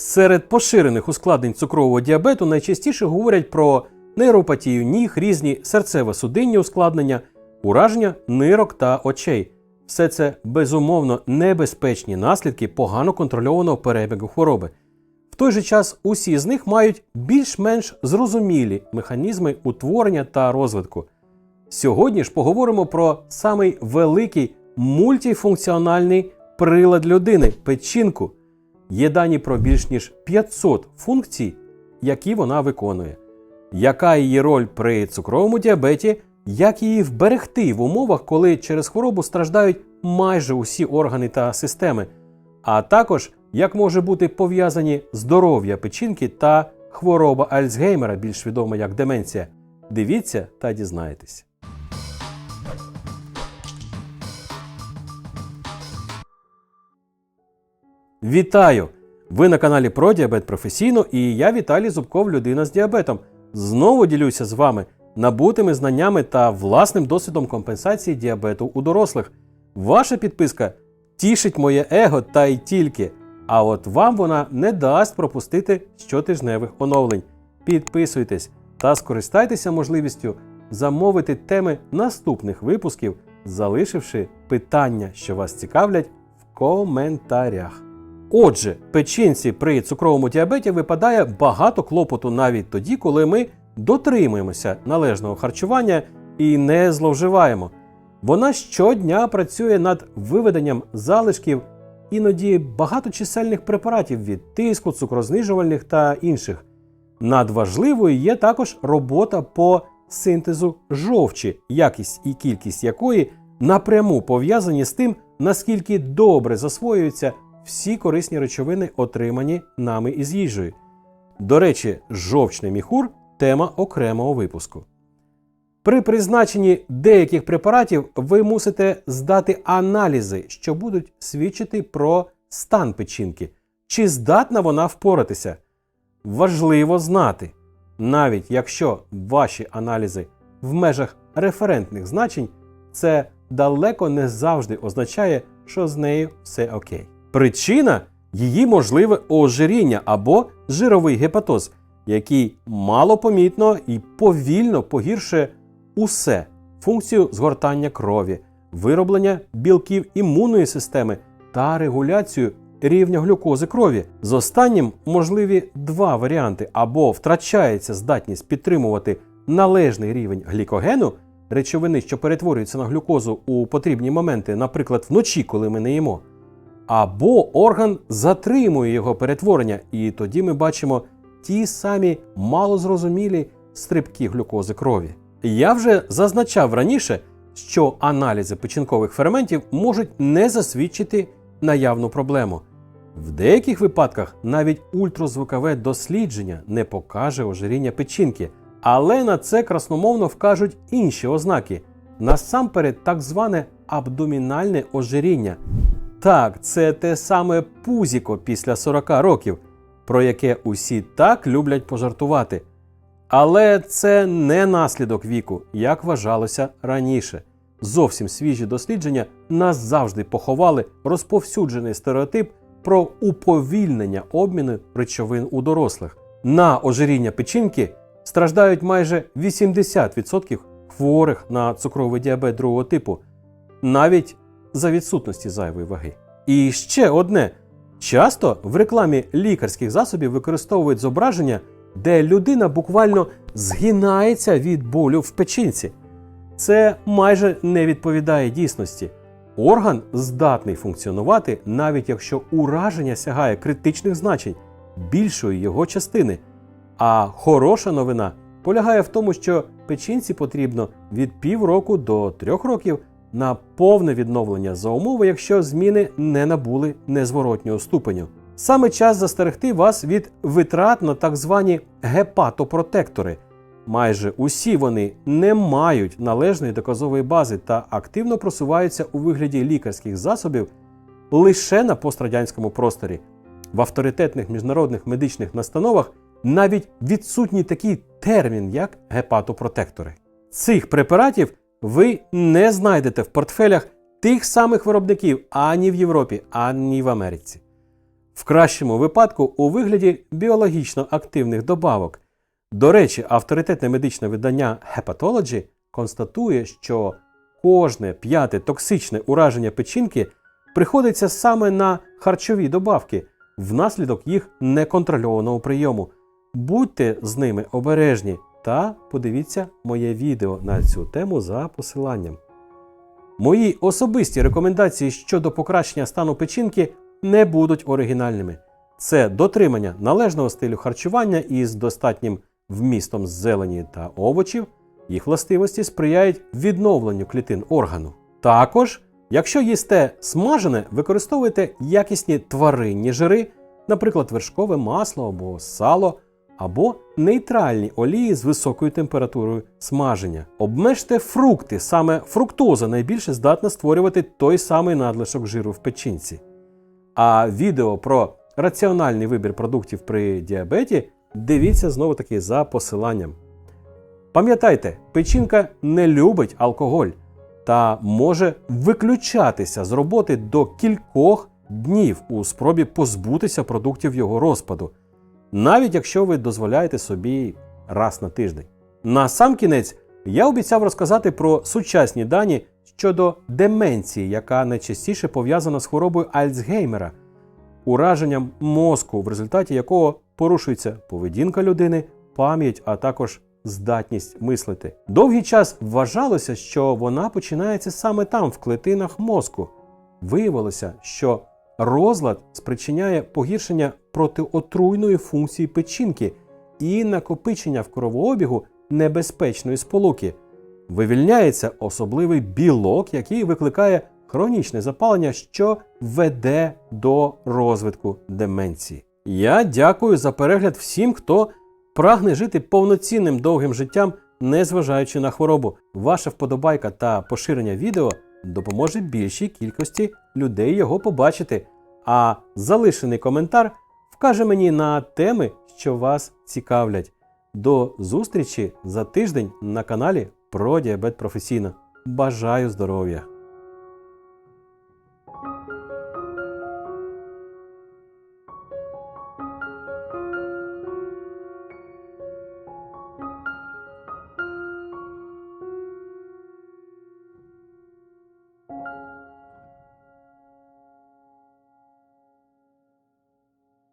Серед поширених ускладнень цукрового діабету найчастіше говорять про нейропатію ніг, різні серцево-судинні ускладнення, ураження нирок та очей. Все це безумовно небезпечні наслідки погано контрольованого перебігу хвороби. В той же час усі з них мають більш-менш зрозумілі механізми утворення та розвитку. Сьогодні ж поговоримо про самий великий мультифункціональний прилад людини печінку. Є дані про більш ніж 500 функцій, які вона виконує. Яка її роль при цукровому діабеті, як її вберегти в умовах, коли через хворобу страждають майже усі органи та системи, а також як може бути пов'язані здоров'я печінки та хвороба Альцгеймера, більш відома як деменція. Дивіться та дізнаєтесь. Вітаю! Ви на каналі про діабет професійно і я Віталій Зубков, людина з діабетом. Знову ділюся з вами набутими знаннями та власним досвідом компенсації діабету у дорослих. Ваша підписка тішить моє его та й тільки. А от вам вона не дасть пропустити щотижневих оновлень. Підписуйтесь та скористайтеся можливістю замовити теми наступних випусків, залишивши питання, що вас цікавлять, в коментарях. Отже, печінці при цукровому діабеті випадає багато клопоту навіть тоді, коли ми дотримуємося належного харчування і не зловживаємо. Вона щодня працює над виведенням залишків іноді багаточисельних препаратів від тиску, цукрознижувальних та інших. Надважливою є також робота по синтезу жовчі, якість і кількість якої напряму пов'язані з тим, наскільки добре засвоюються всі корисні речовини, отримані нами із їжею. До речі, жовчний міхур тема окремого випуску. При призначенні деяких препаратів ви мусите здати аналізи, що будуть свідчити про стан печінки, чи здатна вона впоратися. Важливо знати, навіть якщо ваші аналізи в межах референтних значень, це далеко не завжди означає, що з нею все окей. Причина її можливе ожиріння або жировий гепатоз, який малопомітно і повільно погіршує усе функцію згортання крові, вироблення білків імунної системи та регуляцію рівня глюкози крові. З останнім можливі два варіанти: або втрачається здатність підтримувати належний рівень глікогену, речовини, що перетворюються на глюкозу у потрібні моменти, наприклад, вночі, коли ми не їмо. Або орган затримує його перетворення, і тоді ми бачимо ті самі малозрозумілі стрибки глюкози крові. Я вже зазначав раніше, що аналізи печінкових ферментів можуть не засвідчити наявну проблему. В деяких випадках навіть ультразвукове дослідження не покаже ожиріння печінки, але на це красномовно вкажуть інші ознаки, насамперед так зване абдомінальне ожиріння. Так, це те саме пузіко після 40 років, про яке усі так люблять пожартувати. Але це не наслідок віку, як вважалося раніше. Зовсім свіжі дослідження назавжди поховали розповсюджений стереотип про уповільнення обміну речовин у дорослих. На ожиріння печінки страждають майже 80% хворих на цукровий діабет другого типу, навіть за відсутності зайвої ваги. І ще одне: часто в рекламі лікарських засобів використовують зображення, де людина буквально згинається від болю в печінці. Це майже не відповідає дійсності. Орган здатний функціонувати, навіть якщо ураження сягає критичних значень більшої його частини. А хороша новина полягає в тому, що печінці потрібно від півроку до трьох років на повне відновлення за умови, якщо зміни не набули незворотнього ступеню. Саме час застерегти вас від витрат на так звані гепатопротектори. Майже усі вони не мають належної доказової бази та активно просуваються у вигляді лікарських засобів лише на пострадянському просторі. В авторитетних міжнародних медичних настановах навіть відсутній такий термін, як гепатопротектори. Цих препаратів ви не знайдете в портфелях тих самих виробників ані в Європі, ані в Америці. в кращому випадку у вигляді біологічно активних добавок. До речі, авторитетне медичне видання Hepatology констатує, що кожне п'яте токсичне ураження печінки приходиться саме на харчові добавки внаслідок їх неконтрольованого прийому. Будьте з ними обережні та подивіться моє відео на цю тему за посиланням. Мої особисті рекомендації щодо покращення стану печінки не будуть оригінальними. Це дотримання належного стилю харчування із достатнім вмістом зелені та овочів. Їх властивості сприяють відновленню клітин органу. Також, якщо їсте смажене, використовуйте якісні тваринні жири, наприклад, вершкове масло або сало, або нейтральні олії з високою температурою смаження. Обмежте фрукти, саме фруктоза найбільше здатна створювати той самий надлишок жиру в печінці. А відео про раціональний вибір продуктів при діабеті дивіться знову таки за посиланням. Пам'ятайте, печінка не любить алкоголь та може виключатися з роботи до кількох днів у спробі позбутися продуктів його розпаду, навіть якщо ви дозволяєте собі раз на тиждень. На сам кінець я обіцяв розказати про сучасні дані щодо деменції, яка найчастіше пов'язана з хворобою Альцгеймера, ураженням мозку, в результаті якого порушується поведінка людини, пам'ять, а також здатність мислити. Довгий час вважалося, що вона починається саме там, в клетинах мозку. Виявилося, що розлад спричиняє погіршення протиотруйної функції печінки і накопичення в кровообігу небезпечної сполуки. Вивільняється особливий білок, який викликає хронічне запалення, що веде до розвитку деменції. Я дякую за перегляд всім, хто прагне жити повноцінним довгим життям, незважаючи на хворобу. Ваша вподобайка та поширення відео допоможе більшій кількості людей його побачити. А залишений коментар вкаже мені на теми, що вас цікавлять. До зустрічі за тиждень на каналі про діабет професійно. Бажаю здоров'я!